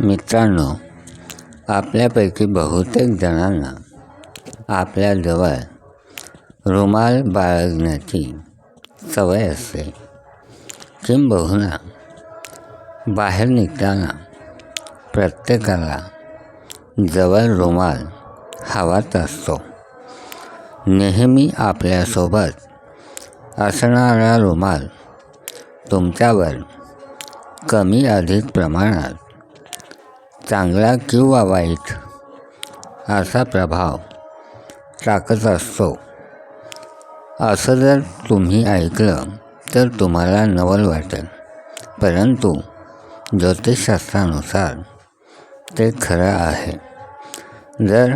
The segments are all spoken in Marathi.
मित्रांनो आपल्यापैकी बहुतेक जणांना आपल्याजवळ रुमाल बाळगण्याची सवय असते. किंबहुना बाहेर निघताना प्रत्येकाला जवळ रुमाल हवाच असतो. नेहमी आपल्यासोबत असणारा रुमाल तुमच्यावर कमी अधिक प्रमाणात चांगला किंवा वाईट असा प्रभाव टाकत असतो. असं जर तुम्ही ऐकलं तर तुम्हाला नवल वाटेल. परंतु ज्योतिषशास्त्रानुसार ते खरं आहे. जर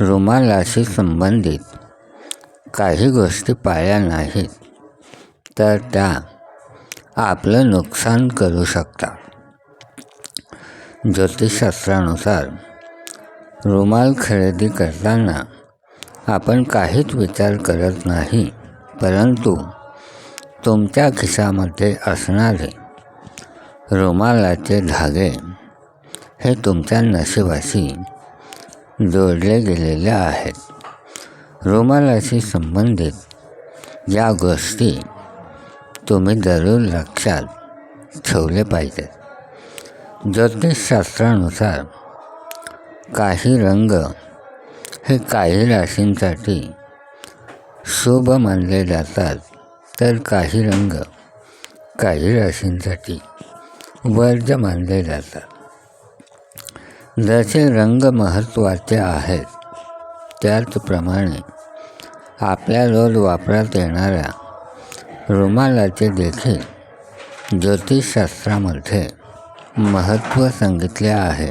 रुमालाशी संबंधित काही गोष्टी पाळल्या नाहीत तर त्या आपलं नुकसान करू शकतात. ज्योतिषशास्त्रानुसार रुमाल खरेदी करताना आपण काहीच विचार करत नाही परंतु तुमच्या खिशामध्ये असणारे रुमालाचे धागे हे तुमच्या नशिबाशी जोडले गेलेले आहेत. रुमालाशी संबंधित या गोष्टी तुम्ही जरूर लक्षात ठेवले पाहिजेत. ज्योतिषशास्त्रानुसार काही रंग हे काही राशींसाठी शुभ मानले जातात तर काही रंग काही राशींसाठी वर्ज मानले जातात. जसे रंग महत्त्वाचे आहेत त्याचप्रमाणे आपल्या रोज वापरात येणाऱ्या रुमालाचे देखील ज्योतिषशास्त्रामध्ये महत्त्व सांगितले आहे.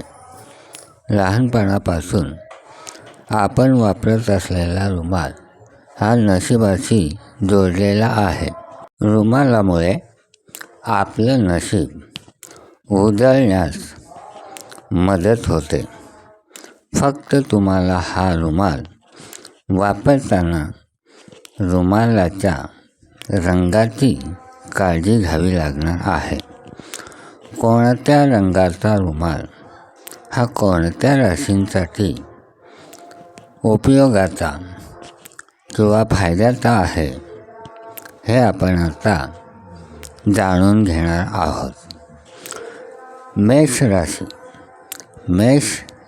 लहानपणापासून आपण वापरत असलेला रुमाल हा नशिबाशी जोडलेला आहे. रुमालामुळे आपलं नशीब उजळण्यास मदत होते. फक्त तुम्हाला हा रुमाल वापरताना रुमालाच्या रंगाची काळजी घ्यावी लागणार आहे. कोणत्या रंगाचा रुमाल? हा कोणत्या राशींसाठी उपयोगाचा किंवा फायद्याचा आहे? हे आपण आता जाणून घेणार आहोत. मेष राशी. मेष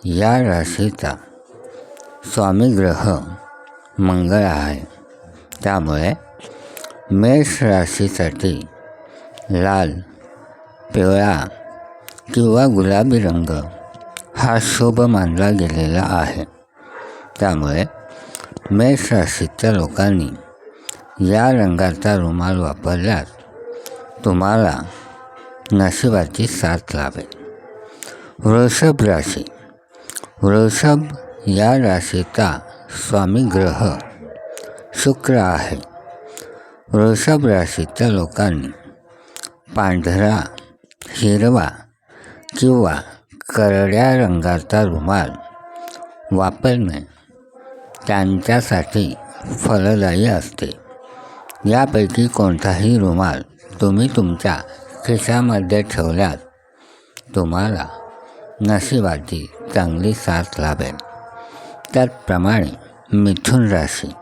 या राशीचा स्वामी ग्रह मंगळ आहे. त्यामुळे मेष राशीसाठी लाल पिवळा किंवा गुलाबी रंग हा शुभ मानला गेलेला आहे. त्यामुळे मेष राशीच्या लोकांनी या रंगाचा रुमाल वापरल्यास तुम्हाला नशिबाची साथ लाभेल. वृषभ राशी. वृषभ या राशीचा स्वामी ग्रह शुक्र आहे. वृषभ राशीच्या लोकांनी पांढरा हिरवा किंवा करड्या रंगाचा रुमाल वापरणे त्यांच्यासाठी फलदायी असते. यापैकी कोणताही रुमाल तुम्ही तुमच्या खिशामध्ये ठेवल्यास तुम्हाला नशिबाची चांगली साथ लाभेल. त्याचप्रमाणे मिथुन राशी.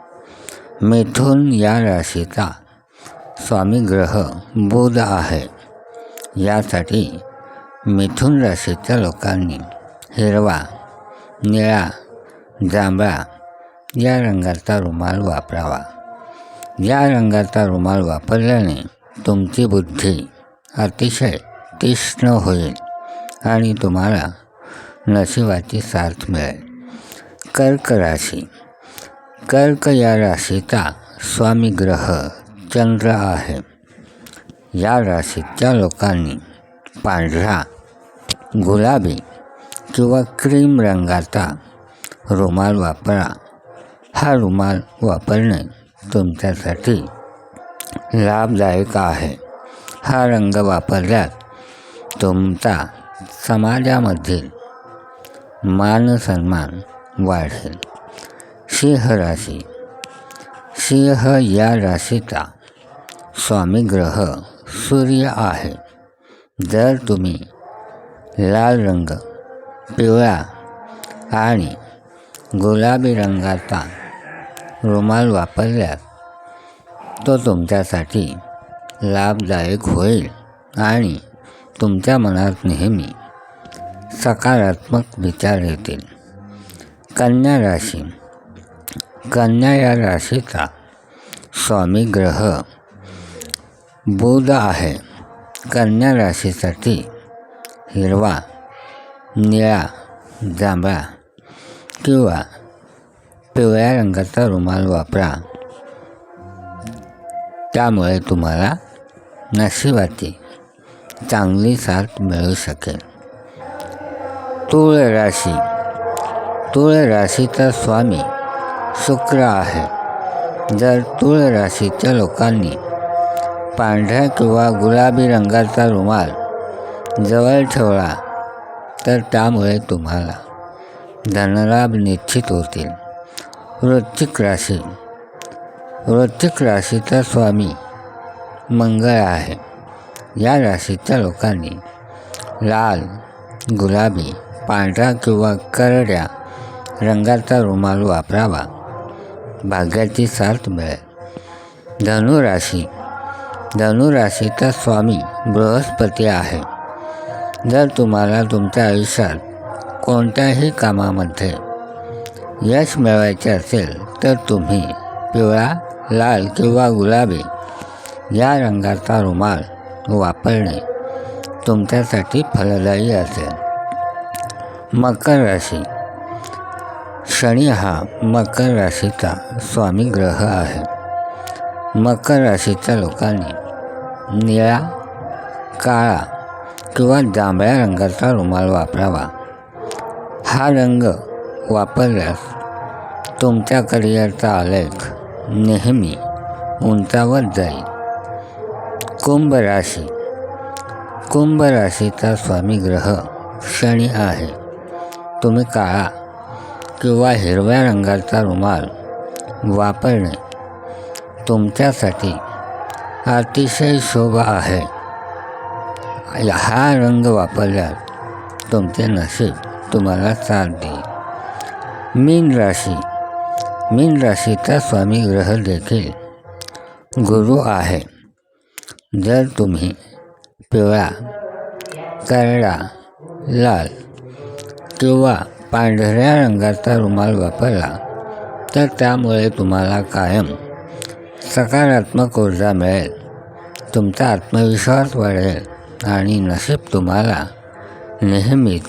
मिथुन या राशीचा स्वामी ग्रह बुध आहे. यासाठी मिथुन राशीच्या लोकांनी हिरवा निळा जांभळा या रंगाचा रुमाल वापरावा. या रंगाचा रुमाल वापरल्याने तुमची बुद्धी अतिशय तीक्ष्ण होईल आणि तुम्हाला नशिबाची साथ मिळेल. कर्क राशी. कर्क या राशीचा स्वामी ग्रह चंद्र आहे. या राशीच्या लोकांनी पांढरा गुलाबी किंवा क्रीम रंगाचा रुमाल वापरा. हा रुमाल वापरणे तुमच्यासाठी लाभदायक आहे. हा रंग वापरल्यास तुमचा समाजामधील मानसन्मान वाढेल. सिंह राशी. सिंह या राशीचा स्वामी ग्रह सूर्य आहे. जर तुम्ही लाल रंग पिवळा आणि गुलाबी रंगाचा रुमाल वापरल्यास तो तुमच्यासाठी लाभदायक होईल आणि तुमच्या मनात नेहमी सकारात्मक विचार येतील. कन्या राशी. कन्या या राशीचा स्वामी ग्रह बुध आहे. कन्या राशीसाठी हिरवा निळा जांभळा किंवा पिवळ्या रंगाचा रुमाल वापरा. त्यामुळे तुम्हाला नशिबाची चांगली साथ मिळू शकेल. तूळ राशी. तूळ राशीचा स्वामी शुक्र आहे. जर तूळ राशीच्या लोकांनी पांढऱ्या किंवा गुलाबी रंगाचा रुमाल जवळ ठेवला तर त्यामुळे तुम्हाला धनलाभ निश्चित होतील. वृश्चिक राशी. वृश्चिक राशीचा स्वामी मंगळ आहे. या राशीच्या लोकांनी लाल गुलाबी पांढरा किंवा करड्या रंगाचा रुमाल वापरावा. भाग्याची साथ मिळेल. धनुराशी धनुराशीचा स्वामी बृहस्पती आहे. जर तुम्हाला तुमच्या आयुष्यात कोणत्याही कामामध्ये यश मिळवायचे असेल तर तुम्ही पिवळा लाल किंवा गुलाबी या रंगाचा रुमाल वापरणे तुमच्यासाठी फलदायी असेल. मकर राशी. शनी हा मकर राशीचा स्वामी ग्रह आहे. मकर राशीच्या लोकांनी निळा काळा किंवा जांभळ्या रंगाचा रुमाल वापरावा. हा रंग वापरल्यास तुमच्या करिअरचा आलेख नेहमी उंचावत जाईल. कुंभ राशी. कुंभ राशीचा स्वामी ग्रह शनी आहे. तुम्ही काळा किंवा हिरव्या रंगाचा रुमाल वापरणे तुमच्यासाठी अतिशय शोभा आहे. हा रंग वापरल्यास तुमचे नशीब तुम्हाला साथ देईल मीन राशी. मीन राशीचा स्वामी ग्रह देखील गुरु आहे. जर तुम्ही पिवळा करडा लाल किंवा पांढऱ्या रंगाचा रुमाल वापरला तर त्यामुळे तुम्हाला कायम सकारात्मक ऊर्जा मिळेल तुमचा आत्मविश्वास वाढेल आणि नशीब तुम्हाला नेहमीच